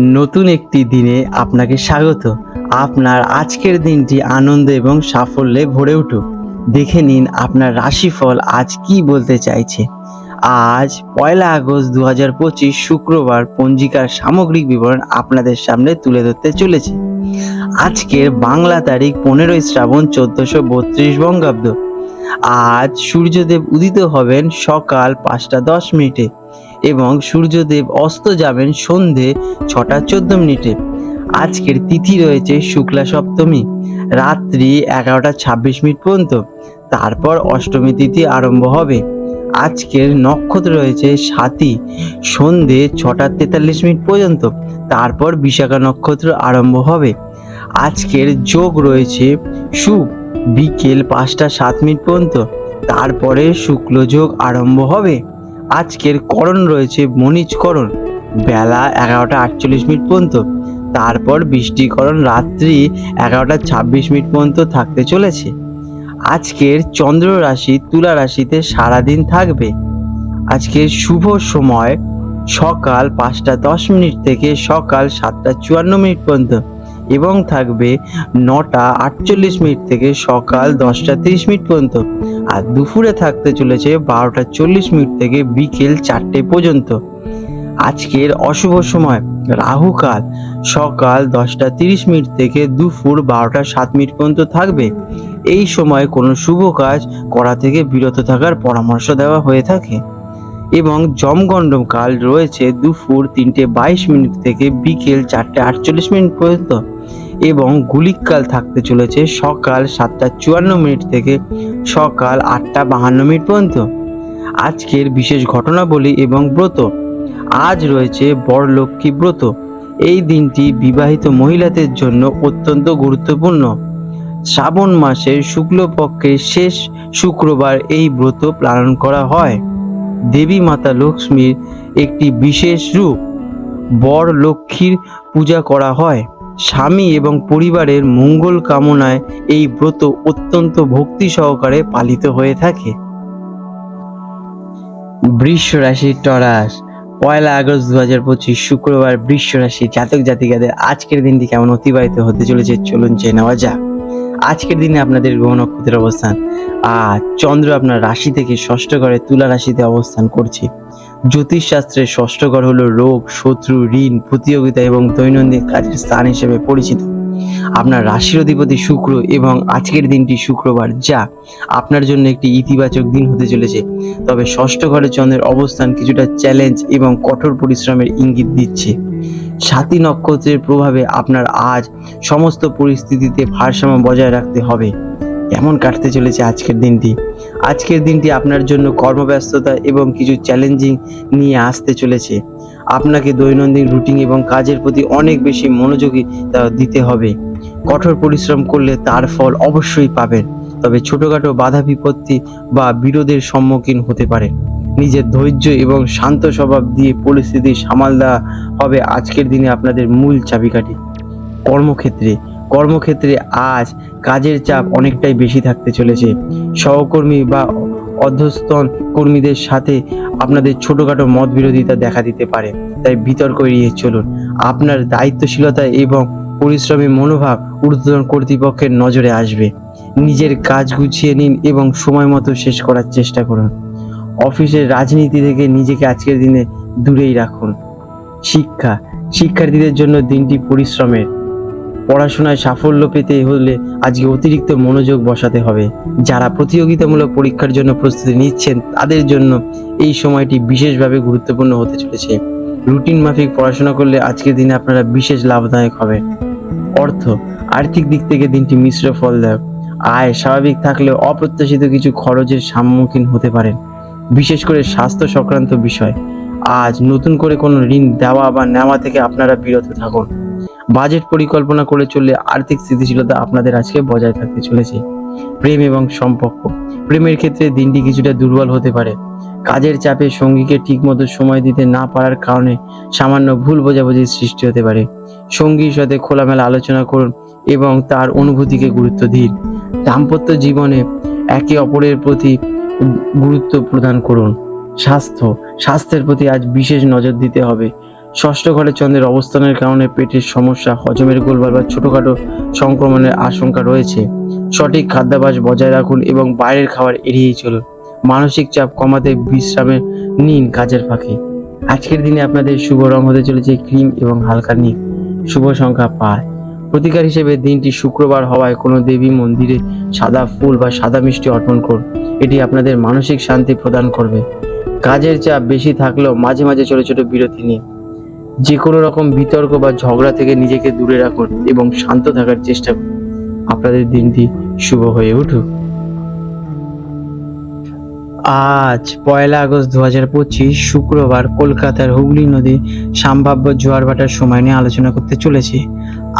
নতুন একটি দিনে আপনাকে স্বাগত। আপনার আজকের দিনটি আনন্দ এবং সাফল্যে ভরে উঠুক। দেখে নিন আপনার রাশিফল আজ কি বলতে চাইছে। আজ পয়লা আগস্ট দু হাজার পঁচিশ শুক্রবার পঞ্জিকার সামগ্রিক বিবরণ আপনাদের সামনে তুলে ধরতে চলেছে। আজকের বাংলা তারিখ পনেরোই শ্রাবণ চোদ্দশো বত্রিশ বঙ্গাব্দ। আজ সূর্যদেব উদিত হবেন সকাল পাঁচটা দশ মিনিটে এবং সূর্যদেব অস্ত যাবেন সন্ধে ছটা চোদ্দ মিনিটে। আজকের তিথি রয়েছে শুক্লা সপ্তমী, রাত্রি এগারোটা ছাব্বিশ মিনিট পর্যন্ত। তারপর অষ্টমী তিথি আরম্ভ হবে। আজকের নক্ষত্র রয়েছে সাতই সন্ধে ছটা তেতাল্লিশ মিনিট পর্যন্ত। তারপর বিশাখা নক্ষত্র আরম্ভ হবে। আজকের যোগ রয়েছে সুখ বিকেল পাঁচটা সাত মিনিট পর্যন্ত। তারপরে শুক্লযোগ আরম্ভ হবে। আজকের করণ রয়েছে মনিজকরণ বেলা এগারোটা আটচল্লিশ মিনিট পর্যন্ত। তারপর বৃষ্টিকরণ রাত্রি এগারোটা ছাব্বিশ মিনিট পর্যন্ত থাকতে চলেছে। আজকের চন্দ্র রাশি তুলা রাশিতে সারাদিন থাকবে। আজকের শুভ সময় সকাল পাঁচটা দশ মিনিট থেকে সকাল সাতটা চুয়ান্ন মিনিট পর্যন্ত। এবং থাকবে নটা আটচল্লিশ মিনিট থেকে সকাল দশটা তিরিশ মিনিট পর্যন্ত। আর দুপুরে থাকতে চলেছে বারোটা চল্লিশ মিনিট থেকে বিকেল চারটে পর্যন্ত। আজকের অশুভ সময় রাহুকাল সকাল দশটা তিরিশ মিনিট থেকে দুপুর বারোটা সাত মিনিট পর্যন্ত থাকবে। এই সময় কোনো শুভ কাজ করা থেকে বিরত থাকার পরামর্শ দেওয়া হয়ে থাকে। এবং জমগণ্ডম কাল রয়েছে দুপুর তিনটে বাইশ মিনিট থেকে বিকেল চারটে আটচল্লিশ মিনিট পর্যন্ত এবং গুলিককাল থাকতে চলেছে সকাল সাতটা চুয়ান্ন মিনিট থেকে সকাল আটটা বাহান্ন মিনিট পর্যন্ত। আজকের বিশেষ ঘটনাবলী এবং ব্রত। আজ রয়েছে বড়লক্ষ্মী ব্রত। এই দিনটি বিবাহিত মহিলাদের জন্য অত্যন্ত গুরুত্বপূর্ণ। শ্রাবণ মাসের শুক্লপক্ষের শেষ শুক্রবার এই ব্রত পালন করা হয়। দেবী মাতা লক্ষ্মীর একটি বিশেষ রূপ। বর লক্ষ্মীর পূজা করা হয়। স্বামী এবং পরিবারের মঙ্গল কামনায় এই ব্রত অত্যন্ত ভক্তি সহকারে পালিত হয়ে থাকে। বৃষ রাশির টরাস। পয়লা আগস্ট দু হাজার পঁচিশ শুক্রবার বৃষ রাশি জাতক জাতিকাদের আজকের দিনটি কেমন অতিবাহিত হতে চলেছে? চলুন জেনে নেওয়া যাক। আজকের দিনে আপনাদের গ্রহ নক্ষত্রের অবস্থান। আর চন্দ্র আপনার রাশি থেকে ষষ্ঠ ঘরে তুলা রাশিতে অবস্থান করছে। জ্যোতিষশাস্ত্রের ষষ্ঠ ঘর হলো রোগ, শত্রু, ঋণ, প্রতিযোগিতা এবং দৈনন্দিন কাজের স্থান হিসেবে পরিচিত। আপনার রাশির অধিপতি শুক্র এবং আজকের দিনটি শুক্রবার, যা আপনার জন্য একটি ইতিবাচক দিন হতে চলেছে। তবে ষষ্ঠ ঘরে চন্দ্রের অবস্থান কিছুটা চ্যালেঞ্জ এবং কঠোর পরিশ্রমের ইঙ্গিত দিচ্ছে। সাতী নক্ষত্রের প্রভাবে আপনার আজ সমস্ত পরিস্থিতিতে ভারসাম্য বজায় রাখতে হবে। এমন কাটতে চলেছে আজকের দিনটি। আজকের দিনটি আপনার জন্য কর্মব্যস্ততা এবং কিছু চ্যালেঞ্জিং নিয়ে আসতে চলেছে। আপনাকে দৈনন্দিন রুটিন এবং কাজের প্রতি অনেক বেশি মনোযোগী দিতে হবে। কঠোর পরিশ্রম করলে তার ফল অবশ্যই পাবেন। তবে ছোটখাটো বাধা বিপত্তি বা বিরোধের সম্মুখীন হতে পারে নিজের ধৈর্য এবং শান্ত স্বভাব দিয়ে পরিস্থিতি সামাল দেওয়া হবে আজকের দিনে আপনাদের মূল চাবিকাঠি। কর্মক্ষেত্রে কর্মক্ষেত্রে আজ কাজের চাপ অনেকটাই বেশি থাকতে চলেছে। সহকর্মী বা অধ্যস্তন কর্মীদের সাথে আপনাদের ছোটোখাটো মত বিরোধিতা দেখা দিতে পারে। তাই বিতর্ক এড়িয়ে চলুন। আপনার দায়িত্বশীলতা এবং পরিশ্রমী মনোভাব ঊর্ধ্বতন কর্তৃপক্ষের নজরে আসবে। নিজের কাজ গুছিয়ে নিন এবং সময় মতো শেষ করার চেষ্টা করুন। অফিসের রাজনীতি থেকে নিজেকে আজকের দিনে দূরেই রাখুন। শিক্ষা, শিক্ষার্থীদের জন্য দিনটি পরিশ্রমের। পড়াশোনায় সাফল্য পেতে হলে আজকে অতিরিক্ত মনোযোগ বসাতে হবে। যারা প্রতিযোগিতামূলক পরীক্ষার জন্য প্রস্তুতি নিচ্ছেন, তাদের জন্য এই সময়টি বিশেষভাবে গুরুত্বপূর্ণ হতে চলেছে। রুটিন মাফিক পড়াশোনা করলে আজকের দিনে আপনারা বিশেষ লাভদায়ক হবে অর্থ, আর্থিক দিক থেকে দিনটি মিশ্র ফলদায়ক। আয় স্বাভাবিক থাকলেও অপ্রত্যাশিত কিছু খরচের সম্মুখীন হতে পারেন। বিশেষ করে স্বাস্থ্য সংক্রান্ত বিষয়। আজ নতুন করে কোনো ঋণ দেওয়া বা নেওয়া থেকে আপনারা বিরত থাকুন। বাজেট পরিকল্পনা করে চললে আর্থিক স্থিতিশীলতা আপনাদের আজকে বজায় থাকতে চলেছে। প্রেম এবং সম্পর্ক। প্রেমের ক্ষেত্রে দিনটি কিছুটা দুর্বল হতে পারে। কাজের চাপে সঙ্গীকে ঠিকমতো সময় দিতে না পারার কারণে সামান্য ভুল বোঝাবুঝির সৃষ্টি হতে পারে। সঙ্গীর সাথে খোলামেলা আলোচনা করুন এবং তার অনুভূতিকে গুরুত্ব দিন। দাম্পত্য জীবনে একে অপরের প্রতি গুরুত্ব প্রদান করুন। স্বাস্থ্য, স্বাস্থ্যের প্রতি আজ বিশেষ নজর দিতে হবে। ষষ্ঠ ঘরে চন্দ্রের অবস্থানের কারণে পেটের সমস্যা, হজমের গোলবার বা ছোটোখাটো সংক্রমণের আশঙ্কা রয়েছে। সঠিক খাদ্যাভ্যাস বজায় রাখুন এবং বাইরের খাবার এড়িয়ে চলুন। মানসিক চাপ কমাতে বিশ্রামে নিন কাজের ফাঁকে। আজকের দিনে আপনাদের শুভ রং হতে চলেছে ক্রিম এবং হালকা নীল শুভ সংখ্যা পাঁচ। প্রতিকার হিসেবে দিনটি শুক্রবার হওয়ায় কোনো দেবী মন্দিরে সাদা ফুল বা সাদা মিষ্টি অর্পণ করুন। এটি আপনাদের মানসিক শান্তি প্রদান করবে। কাজের চাপ বেশি থাকলেও মাঝে মাঝে ছোট ছোট বিরতি নিন। যে কোনো রকম বিতর্ক বা ঝগড়া থেকে নিজেকে দূরে রাখুন এবং শান্ত থাকার চেষ্টা করুন। আপনাদের দিনটি শুভ হয়ে উঠুক। আজ পয়লা আগস্ট দু হাজার পঁচিশ, শুক্রবার কলকাতার হুগলি নদী সম্ভাব্য জোয়ার ভাটার সময় নিয়ে আলোচনা করতে চলেছে।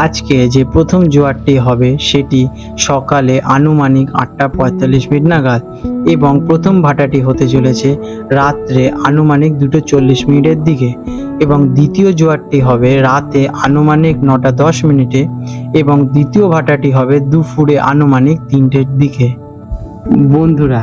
আজকে যে প্রথম জোয়ারটি হবে সেটি সকালে আনুমানিক আটটা পঁয়তাল্লিশ মিনিট নাগাদ এবং প্রথম ভাটাটি হতে চলেছে রাত্রে আনুমানিক দুটো চল্লিশ মিনিটের দিকে এবং দ্বিতীয় জোয়ারটি হবে রাতে আনুমানিক নটা দশ মিনিটে এবং দ্বিতীয় ভাটাটি হবে দুপুরে আনুমানিক তিনটের দিকে। বন্ধুরা